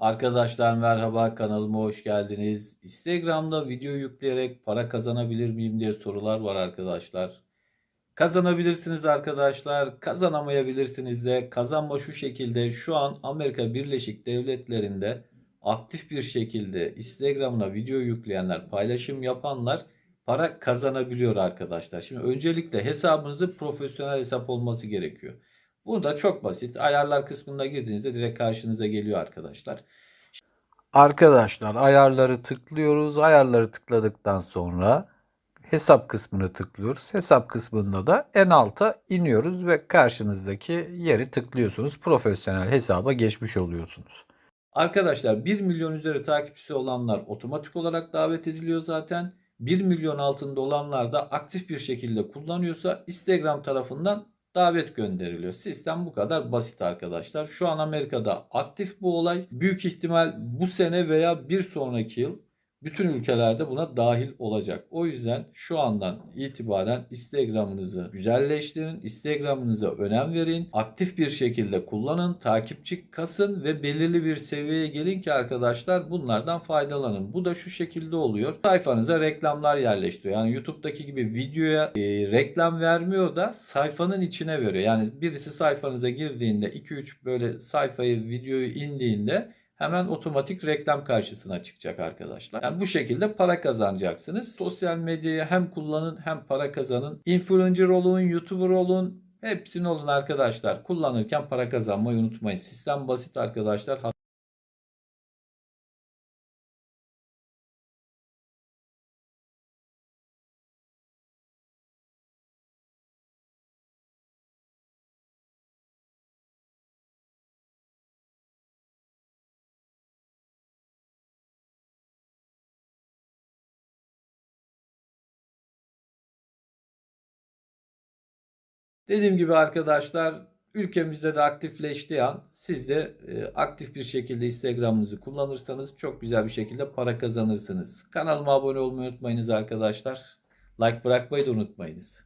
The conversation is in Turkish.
Arkadaşlar merhaba kanalıma hoş geldiniz. Instagram'da video yükleyerek para kazanabilir miyim diye sorular var arkadaşlar. Kazanabilirsiniz arkadaşlar, kazanamayabilirsiniz de. Kazanma şu şekilde şu an Amerika Birleşik Devletleri'nde aktif bir şekilde Instagram'ına video yükleyenler, paylaşım yapanlar para kazanabiliyor arkadaşlar. Şimdi öncelikle hesabınızın profesyonel hesap olması gerekiyor. Bu da çok basit. Ayarlar kısmına girdiğinizde direkt karşınıza geliyor arkadaşlar. Arkadaşlar ayarları tıklıyoruz. Ayarları tıkladıktan sonra hesap kısmını tıklıyoruz. Hesap kısmında da en alta iniyoruz ve karşınızdaki yeri tıklıyorsunuz. Profesyonel hesaba geçmiş oluyorsunuz. Arkadaşlar 1 milyon üzeri takipçisi olanlar otomatik olarak davet ediliyor zaten. 1 milyon altında olanlar da aktif bir şekilde kullanıyorsa Instagram tarafından davet gönderiliyor. Sistem bu kadar basit arkadaşlar. Şu an Amerika'da aktif bu olay. Büyük ihtimal bu sene veya bir sonraki yıl bütün ülkelerde buna dahil olacak. O yüzden şu andan itibaren Instagram'ınızı güzelleştirin. Instagram'ınıza önem verin. Aktif bir şekilde kullanın. Takipçi kasın ve belirli bir seviyeye gelin ki arkadaşlar bunlardan faydalanın. Bu da şu şekilde oluyor. Sayfanıza reklamlar yerleştiriyor. Yani YouTube'daki gibi videoya e, reklam vermiyor da sayfanın içine veriyor. Yani birisi sayfanıza girdiğinde 2-3 böyle sayfayı videoyu indiğinde hemen otomatik reklam karşısına çıkacak arkadaşlar. Yani bu şekilde para kazanacaksınız. Sosyal medyayı hem kullanın hem para kazanın. Influencer olun, YouTuber olun. Hepsini olun arkadaşlar. Kullanırken para kazanmayı unutmayın. Sistem basit arkadaşlar. Dediğim gibi arkadaşlar ülkemizde de aktifleştiği an siz de e, aktif bir şekilde Instagram'ınızı kullanırsanız çok güzel bir şekilde para kazanırsınız. Kanalıma abone olmayı unutmayınız arkadaşlar. Like bırakmayı da unutmayınız.